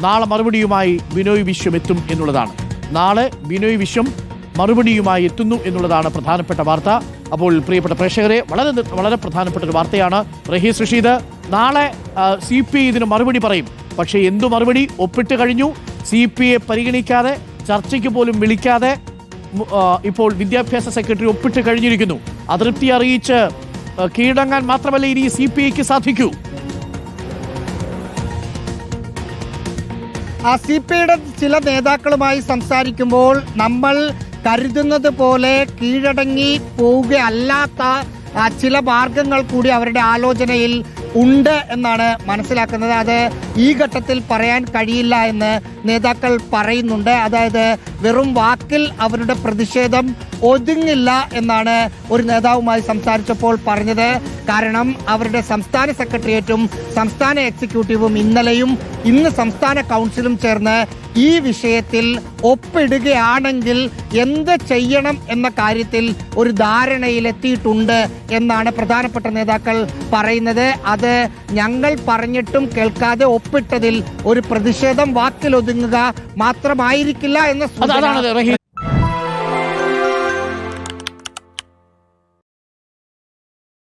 നാളെ മറുപടിയുമായി ബിനോയ് വിശ്വം എത്തും എന്നുള്ളതാണ്. നാളെ ബിനോയ് വിശ്വം മറുപടിയുമായി എത്തുന്നു എന്നുള്ളതാണ് പ്രധാനപ്പെട്ട വാർത്ത. അപ്പോൾ പ്രിയപ്പെട്ട പ്രേക്ഷകരെ വളരെ വളരെ പ്രധാനപ്പെട്ട ഒരു വാർത്തയാണ്. റഹീസ് റഷീദ് നാളെ സി പി ഐ ഇതിന് മറുപടി പറയും. പക്ഷേ എന്തു മറുപടി? ഒപ്പിട്ട് കഴിഞ്ഞു. സി പി ഐ പരിഗണിക്കാതെ ചർച്ചയ്ക്ക് പോലും വിളിക്കാതെ ഇപ്പോൾ വിദ്യാഭ്യാസ സെക്രട്ടറി ഒപ്പിട്ട് കഴിഞ്ഞിരിക്കുന്നു. അതൃപ്തി അറിയിച്ച് കീഴടങ്ങാൻ മാത്രമല്ല ഇനി സി പി ഐക്ക് സാധിക്കൂ? സി പി ചില നേതാക്കളുമായി സംസാരിക്കുമ്പോൾ നമ്മൾ കരുതുന്നത് പോലെ കീഴടങ്ങി പോവുകയല്ലാത്ത ചില മാർഗങ്ങൾ കൂടി അവരുടെ ആലോചനയിൽ ഉണ്ട് എന്നാണ് മനസ്സിലാക്കുന്നത്. അത് ഈ ഘട്ടത്തിൽ പറയാൻ കഴിയില്ല എന്ന് നേതാക്കൾ പറയുന്നുണ്ട്. അതായത് വെറും വാക്കിൽ അവരുടെ പ്രതിഷേധം ഒതുങ്ങില്ല എന്നാണ് ഒരു നേതാവുമായി സംസാരിച്ചപ്പോൾ പറഞ്ഞത്. കാരണം അവരുടെ സംസ്ഥാന സെക്രട്ടേറിയറ്റും സംസ്ഥാന എക്സിക്യൂട്ടീവും ഇന്നലെയും ഇന്ന് സംസ്ഥാന കൗൺസിലും ചേർന്ന് ഈ വിഷയത്തിൽ ഒപ്പിടുകയാണെങ്കിൽ എന്ത് ചെയ്യണം എന്ന കാര്യത്തിൽ ഒരു ധാരണയിലെത്തിയിട്ടുണ്ട് എന്നാണ് പ്രധാനപ്പെട്ട നേതാക്കൾ പറയുന്നത്. അത് ഞങ്ങൾ പറഞ്ഞിട്ടും കേൾക്കാതെ ഒപ്പിട്ടതിൽ ഒരു പ്രതിഷേധം വാക്കിലൊതുങ്ങുക മാത്രമായിരിക്കില്ല എന്ന